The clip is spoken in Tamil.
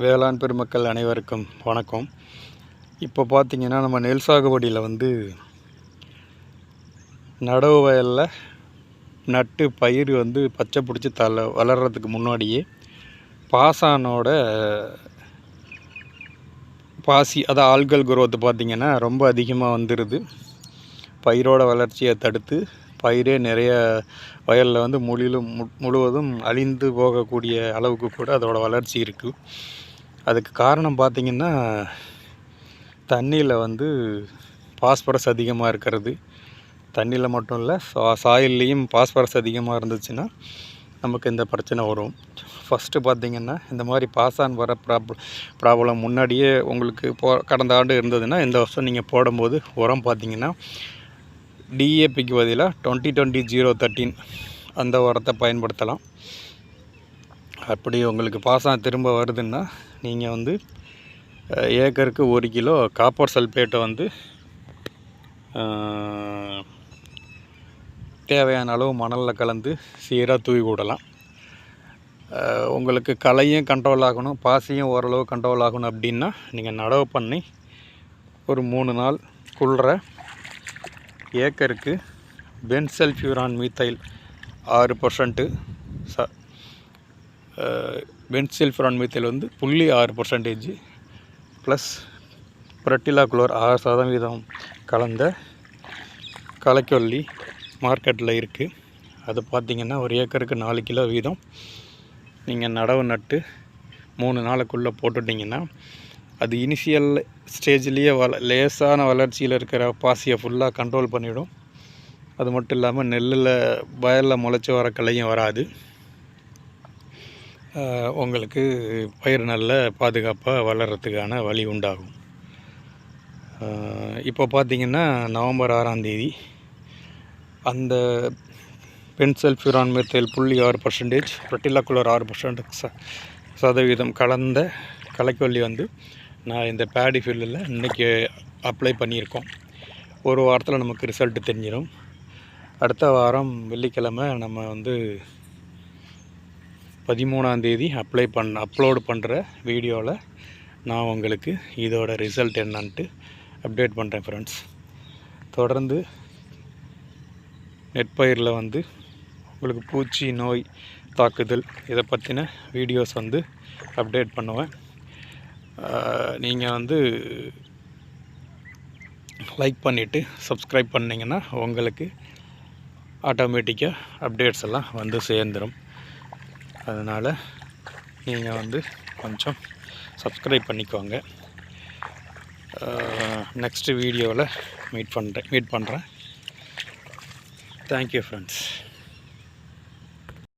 வேளாண் பெருமக்கள் அனைவருக்கும் வணக்கம். இப்போ பார்த்தீங்கன்னா நம்ம நெல் சாகுபடியில் வந்து நடவு வயலில் நட்டு பயிர் வந்து பச்சை பிடிச்சி தலை வளர்கிறதுக்கு முன்னாடியே பாசானோட பாசி அதாவது ஆள்கள் குரோத்து பார்த்திங்கன்னா ரொம்ப அதிகமாக வந்துடுது பயிரோட வளர்ச்சியை தடுத்து பயிரே நிறைய வயலில் வந்து முழிலும் முழுவதும் அழிந்து போகக்கூடிய அளவுக்கு கூட அதோடய வளர்ச்சி இருக்குது அதுக்கு காரணம் பார்த்திங்கன்னா தண்ணியில் வந்து பாஸ்பரஸ் அதிகமாக இருக்கிறது. தண்ணியில் மட்டும் இல்லை சா சாயில்லையும் பாஸ்பரஸ் அதிகமாக இருந்துச்சுன்னா நமக்கு இந்த பிரச்சனை வரும். ஃபஸ்ட்டு பார்த்திங்கன்னா இந்த மாதிரி பாசான் வர ப்ராப்ளம் ப்ராப்ளம் முன்னாடியே உங்களுக்கு போ கடந்த ஆண்டு இருந்ததுன்னா இந்த வருஷம் நீங்கள் போடும்போது உரம் பார்த்திங்கன்னா டிஏபிக்கு பதிலாக டுவெண்ட்டி டுவெண்ட்டி ஜீரோ தேர்ட்டின் அந்த உரத்தை பயன்படுத்தலாம். அப்படி உங்களுக்கு பாசம் திரும்ப வருதுன்னா நீங்கள் வந்து ஏக்கருக்கு ஒரு கிலோ காப்பர் சல்ஃபேட்டை வந்து தேவையான அளவு மணலில் கலந்து சீராக தூவி விடலாம் உங்களுக்கு களையும் கண்ட்ரோல் ஆகணும் பாசியும் ஓரளவு கண்ட்ரோல் ஆகணும் அப்படின்னா நீங்கள் நடவு பண்ணி ஒரு மூணு நாள் குளிர ஏக்கருக்கு பென்சல்ஃபியூரான் மீத்தைல் ஆறு பர்சன்ட்டு ச பென்சல்ஃபியூரான் மீத்தைல் வந்து புள்ளி ஆறு பர்சன்டேஜ் ப்ளஸ் பிரட்டிலா குளோர் ஆறு சதவீதம் கலந்த களைக்கொல்லி மார்க்கெட்டில் இருக்குது அது பார்த்திங்கன்னா ஒரு ஏக்கருக்கு நாலு கிலோ வீதம். நீங்கள் நடவு நட்டு மூணு நாளுக்குள்ளே போட்டுட்டிங்கன்னா அது இனிஷியல் ஸ்டேஜ்லேயே வள லேசான வளர்ச்சியில் இருக்கிற பாசியை ஃபுல்லாக கண்ட்ரோல் பண்ணிவிடும் அது மட்டும் இல்லாமல் நெல்லில் வயலில் முளைச்சி வர கலையும் வராது. உங்களுக்கு பயிர் நல்ல பாதுகாப்பாக வளர்கிறதுக்கான வழி உண்டாகும். இப்போ பார்த்திங்கன்னா நவம்பர் ஆறாம் தேதி அந்த பென்சல் ஃபியூரான் மெத்தேல் புள்ளி ஆறு பர்சன்டேஜ் குலர் ஆறு பர்சன்ட் ச சதவீதம் கலந்த கலைக்கொல்லி வந்து நான் இந்த பேடி ஃபீல்டில் இன்றைக்கி அப்ளை பண்ணியிருக்கோம். ஒரு வாரத்தில் நமக்கு ரிசல்ட்டு தெரிஞ்சிடும் அடுத்த வாரம் வெள்ளிக்கிழமை நம்ம வந்து பதிமூணாந்தேதி அப்ளை பண்ண அப்லோடு பண்ணுற வீடியோவில் நான் உங்களுக்கு இதோட ரிசல்ட் என்னான்ட்டு அப்டேட் பண்ணுறேன் ஃப்ரெண்ட்ஸ் தொடர்ந்து நெற்பயிரில் வந்து உங்களுக்கு பூச்சி நோய் தாக்குதல் இதை பற்றின வீடியோஸ் வந்து அப்டேட் பண்ணுவேன். நீங்கள் வந்து லைக் பண்ணிவிட்டு சப்ஸ்கிரைப் பண்ணிங்கன்னா உங்களுக்கு ஆட்டோமேட்டிக்காக அப்டேட்ஸ் எல்லாம் வந்து சேர்ந்துடும் அதனால் நீங்கள் வந்து கொஞ்சம் சப்ஸ்கிரைப் பண்ணிக்கோங்க. நெக்ஸ்ட்டு வீடியோவில் மீட் பண்ணுறேன் மீட் பண்ணுறேன் தேங்க்யூ ஃப்ரெண்ட்ஸ்